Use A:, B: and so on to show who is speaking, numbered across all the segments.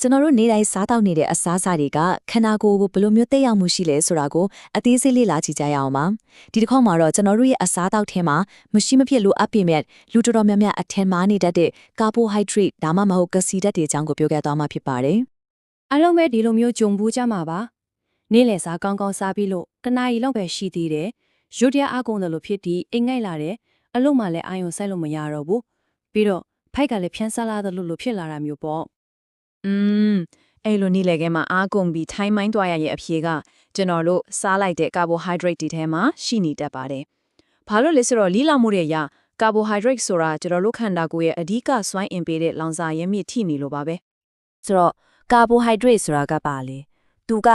A: ကျွန်တော်တို့နေ့တိုင်းစားတောက်နေတဲ့အစားအစာတွေကခန္ဓာကိုယ်ကိုဘယ်လိုမျိုးသက်ရောက်မှုရှိလဲဆိုတာကိုအသေးစိတ်လေ့လာကြည့်ကြရအောင်ပါဒီတစ်ခေါက်မှာတော့ကျွန်တော်တို့ရဲ့အစားတောက်ထဲမှာမရှိမဖြစ်လိုအပ်ပေမဲ့လူတော်တော်များများအထင်မှားနေတတ်တဲ့ကာဘိုဟိုက်ဒရိတ်ဒါမှမဟုတ်ကစီဓာတ်တွေအကြောင်းကိုပြောပြသွားမှာဖြစ်ပါတယ်
B: အားလုံးပဲဒီလိုမျိုးကြုံဘူးကြမှာပါနေ့လယ်စာကောင်းကောင်းစားပြီးလို့တနားရီလောက်ပဲရှိသေးတယ်ရွတ်တရားအကုန်တယ်လို့ဖြစ်ပြီးအိမ်ငိုက်လာတယ်အလုံးမှလည်းအာယုံဆိုင်လို့မရတော့ဘူးပြီးတော့ဖိုက်ကလည်းဖြန်းစားလာတယ်လို့လို့ဖြစ်လာတာမျိုးပေါ့
C: อืมအဲ့လိုနေ့လည်ကဲမှာအားကုန်ပြီးထိုင်းမိုင်းသွားရရဲ့အဖြေကကျွန်တော်တို့စားလိုက်တဲ့ကာဘိုဟိုက်ဒရိတ်တွေထဲမှာရှိနေတတ်ပါတယ်။ဘာလို့လဲဆိုတော့လီလာမှုတွေရကာဘိုဟိုက်ဒရိတ်ဆိုတာကျွန်တော်တို့ခန္ဓာကိုယ်ရဲ့အဓိကစွမ်းအင်ပေးတဲ့လောင်စာရင်းမြစ်ထိနေလို့ပါပဲ
D: ဆိုတော့ကာဘိုဟိုက်ဒရိတ်ဆိုတာကပါလေသူက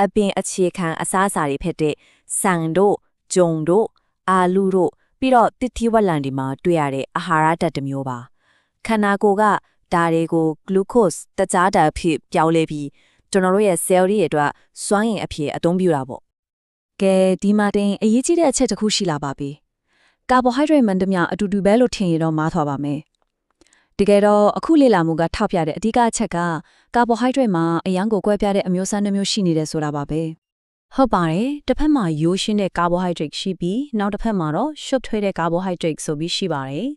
D: အပင်အခြေခံအစားအစာတွေဖြစ်တဲ့ဆန်တို့ဂျုံတို့အာလူတို့ပြီးတော့တစ်တီဝက်လန်ဒီမှာတွေ့ရတဲ့အာဟာရဓာတ်တစ်မျိုးပါခန္ဓာကိုယ်က ဒါတွေကို glucose တကြားဓာတ်ဖြစ်ပြောင်းလဲပြီးကျွန်တော်တို့ရဲ့ cell တွေအတွက်စွမ်းအင်အဖြစ်အသုံးပြုတာပေါ့
A: ကဲဒီမှာတင်အရေးကြီးတဲ့အချက်တစ်ခုရှိလာပါပြီကာဘိုဟိုက်ဒရိတ်မှန်သမျှအတူတူပဲလို့ထင်ရတော့မှားသွားပါမယ်တကယ်တော့အခုလေ့လာမှုကထောက်ပြတဲ့အဓိကအချက်ကကာဘိုဟိုက်ဒရိတ်မှာအရန်ကိုကွဲပြားတဲ့အမျိုးအစားတစ်မျိုးရှိနေတယ်ဆိုတာပါပဲ
B: ဟုတ်ပါတယ်တစ်ဖက်မှာရိုးရှင်းတဲ့ကာဘိုဟိုက်ဒရိတ်ရှိပြီးနောက်တစ်ဖက်မှာတော့ရှုပ်ထွေးတဲ့ကာဘိုဟိုက်ဒရိတ်ဆိုပြီးရှိပါတယ်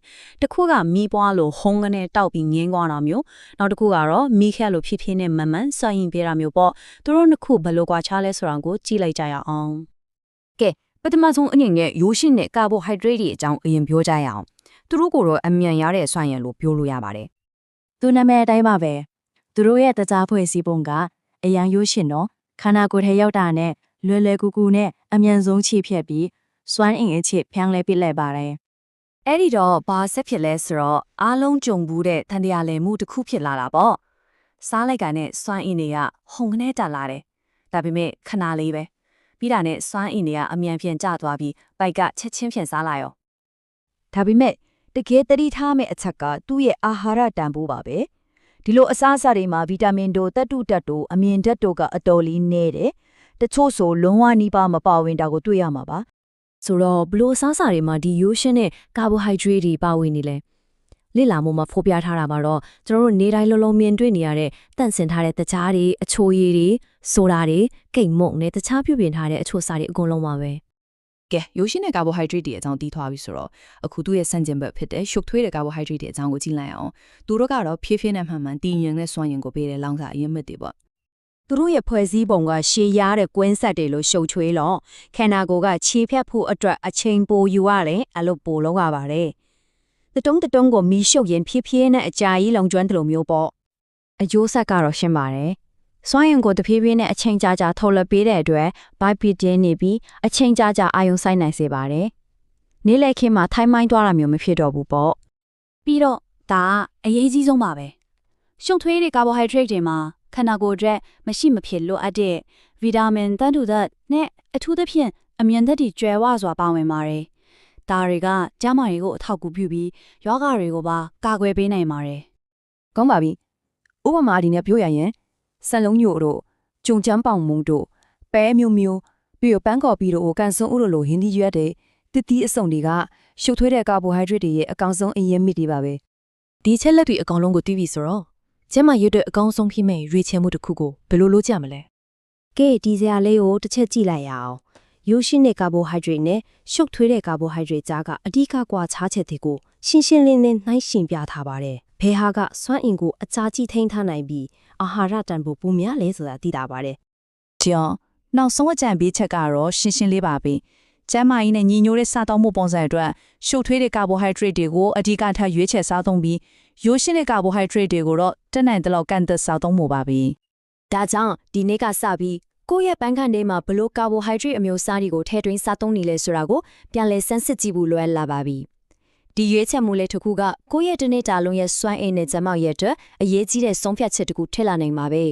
B: တစ်ခုကမီးပွားလို့ဟုံးကနေတောက်ပြီးငင်းသွားတာမျိုးနောက်တစ်ခုကတော့မီးခက်လို့ဖြစ်ဖြစ်နဲ့မမှန်စွန့်ရင်ပေးတာမျိုးပေါ့သူတို့နှစ်ခုဘယ်လိုကွာခြားလဲဆိုတာကိုကြည့်လိုက်ကြရအောင်
E: ကဲပထမဆုံးအနေနဲ့ရိုးရှင်းတဲ့ကာဘိုဟိုက်ဒရိတ်တွေအကြောင်းအရင်ပြောကြရအောင်သူတို့ကိုတော့အမြန်ရတဲ့ဆွမ်းရည်လို့ပြောလို့ရပါတယ်
D: သူနာမည်အတိုင်းပါပဲသူတို့ရဲ့တကြားဖွဲ့စည်းပုံကအရန်ရိုးရှင်တော့ ခန္ဓာကိုယ်ထဲရောက်တာနဲ့လွယ်လွယ်ကူကူနဲ့အမြန်ဆုံးချိဖြတ်ပြီးစွမ်းအင်အချစ်ဖျန်းလဲပစ်လိုက်ပါတယ်
E: အဲ့ဒီတော့ဘာဆက်ဖြစ်လဲဆိုတော့အားလုံးကြုံဘူးတဲ့တန်တရားလည်မှုတစ်ခုဖြစ်လာတာပေါ့စားလိုက်ကနဲ့စွမ်းအင်တွေကဟုန်ခနဲ့တက်လာတယ်ဒါပေမဲ့ခဏလေးပဲပြီးတာနဲ့စွမ်းအင်တွေကအမြန်ပြန်ကျသွားပြီးပိုက်ကချက်ချင်းပြန်စားလာရော
F: ဒါပေမဲ့တကယ်တတိထားမယ့်အချက်ကသူ့ရဲ့အာဟာရတန်ဖိုးပါပဲ ဒီလိုအစားအစာတွေမှာဗီတာမင်တို့တက်တုတက်တို့အမြင်ဓာတ်တို့ကအတော်လေးနည်းတယ်တချို့ဆိုလုံးဝနီးပါးမပါဝင်တာကိုတွေ့ရမှာပါ
A: ဆိုတော့ဘလို့အစားအစာတွေမှာဒီရိုးရှင်းတဲ့ကာဘိုဟိုက်ဒရိတ်တွေပါဝင်နေလဲလေ့လာမှုမှာဖော်ပြထားတာမှာတော့ကျွန်တော်တို့နေတိုင်းလုံးလုံးမြင်တွေ့နေရတဲ့တန့်စင်ထားတဲ့တကြားတွေအချိုရည်တွေဆိုဒါတွေကိတ်မုန့်နဲ့တခြားပြုပြင်ထားတဲ့အချိုစားတွေအကုန်လုံးပါပဲ
G: ကဲရိုးရှင်းတဲ့ကာဘိုဟိုက်ဒရိတ်တွေအကြောင်းတီးထွားပြီဆိုတော့အခုသူ့ရဲ့ဆန့်ကျင်ဘက်ဖြစ်တဲ့ရှုပ်ထွေးတဲ့ကာဘိုဟိုက်ဒရိတ်တွေအကြောင်းကိုကြည့်လိုက်အောင်သူတို့ကတော့ဖြည်းဖြည်းနဲ့မှန်မှန်တည်ငြိမ်တဲ့စွမ်းရည်ကိုပေးတဲ့လောင်စာအရင်မြစ်တွေပေါ့
F: သူတို့ရဲ့ဖွဲ့စည်းပုံကရှည်ရတဲ့ကွင်းဆက်တွေလို့ရှုပ်ချွေးလို့ခန္ဓာကိုယ်ကခြေဖြတ်ဖို့အတွက်အချိန်ပိုယူရတယ်အဲ့လိုပိုလုပ်ရပါတယ်တတုံးတတုံးကိုမီးရှုပ်ရင်ဖြည်းဖြည်းနဲ့အကြာကြီးလုံကျွမ်းတယ်လို့မျိုးပေါ့အကျိုးဆက်ကတော့ရှင်းပါတယ် စွမ်းရင်ကိုတဖြည်းဖြည်းနဲ့အချိန်ကြာကြာထုတ်လွှတ်ပေးတဲ့အတွက်ဘိုက်ပီတင်းနေပြီးအချိန်ကြာကြာအာယုံဆိုင်နိုင်စေပါတယ်နေ့လည်ခင်းမှာထိုင်းမိုင်းသွားတာမျိုးမဖြစ်တော့ဘူးပေါ့
B: ပြီးတော့ဒါကအရေးကြီးဆုံးပါပဲရှုံထွေးတဲ့ကာဘိုဟိုက်ဒရိတ်တွေမှာခန္ဓာကိုယ်အတွက်မရှိမဖြစ်လိုအပ်တဲ့ဗီတာမင်တန်တူဓာတ်နဲ့အထူးသဖြင့်အမြင်ဓာတ်တွေကျွဲဝစွာပါဝင်ပါတယ်ဒါတွေကကျန်းမာရေးကိုအထောက်အကူပြုပြီးယောဂတွေကိုပါကာကွယ်ပေးနိုင်ပါတယ်
E: ကောင်းပါပြီဥပမာဒီနဲ့ပြောရရင် စံလုံးညို့တို့ဂျုံချမ်းပေါင်မုံတို့ပဲမျိုးမျိုးပြီးတော့ပန်းကော်ပီတို့ကိုကန်စွန်းဥတို့လိုဟင်းသီးရွက်တဲ့တတိအစုံတွေကရှုပ်ထွေးတဲ့ကာဘိုဟိုက်ဒရိတ်တွေရဲ့အကောင်ဆုံးအရင်မြစ်တွေပါပဲ
A: ဒီချက်လက်တွေအကောင်လုံးကိုသိပြီဆိုတော့ကျမရွတ်တဲ့အကောင်ဆုံးဖြစ်မဲ့ရွေးချယ်မှုတစ်ခုကိုဘယ်လိုလုပ်ကြမလဲ
H: ကဲဒီစရာလေးကိုတစ်ချက်ကြည့်လိုက်ရအောင်ရိုးရှင်းတဲ့ကာဘိုဟိုက်ဒရိတ်နဲ့ရှုပ်ထွေးတဲ့ကာဘိုဟိုက်ဒရိတ်ကြားကအဓိကကွာခြားချက်တွေကိုရှင်းရှင်းလင်းလင်းနှိုင်းရှင်ပြထားပါတယ် ဘယ်ဟာကစွမ်းအင်ကိုအကြာကြီးထိန်းထားနိုင်ပြီးအာဟာရတန်ဖိုးပိုများလဲဆိုတာသိတာပါတယ်
C: ကျောင်းနောက်ဆုံးအကြံပေးချက်ကတော့ရှင်းရှင်းလေးပါပဲကျန်းမာရေးနဲ့ညီညွတ်တဲ့စားသုံးမှုပုံစံအတွက်ရှုပ်ထွေးတဲ့ကာဘိုဟိုက်ဒရိတ်တွေကိုအဓိကထားရွေးချယ်စားသုံးပြီးရိုးရှင်းတဲ့ကာဘိုဟိုက်ဒရိတ်တွေကိုတော့တက်နိုင်တဲ့လောက်ကန့်သက်စားသုံးမှုပါပဲ
H: ဒါကြောင့်ဒီနေ့ကစပြီးကိုယ့်ရဲ့ပန်းခန့်ထဲမှာဘလို့ကာဘိုဟိုက်ဒရိတ်အမျိုးအစားတွေကိုထည့်သွင်းစားသုံးနေလဲဆိုတာကိုပြန်လည်စမ်းစစ်ကြည့်ဖို့လွယ်လာပါပြီ ဒီရွေးချက်မှုလေးတစ်ခုကကိုယ့်ရဲ့တစ်နေ့တာလုံးရဲ့စွမ်းအင်နဲ့ကျန်းမာရေးအတွက်အရေးကြီးတဲ့ဆုံးဖြတ်ချက်တစ်ခုထည့်လာနိုင်ပါပဲ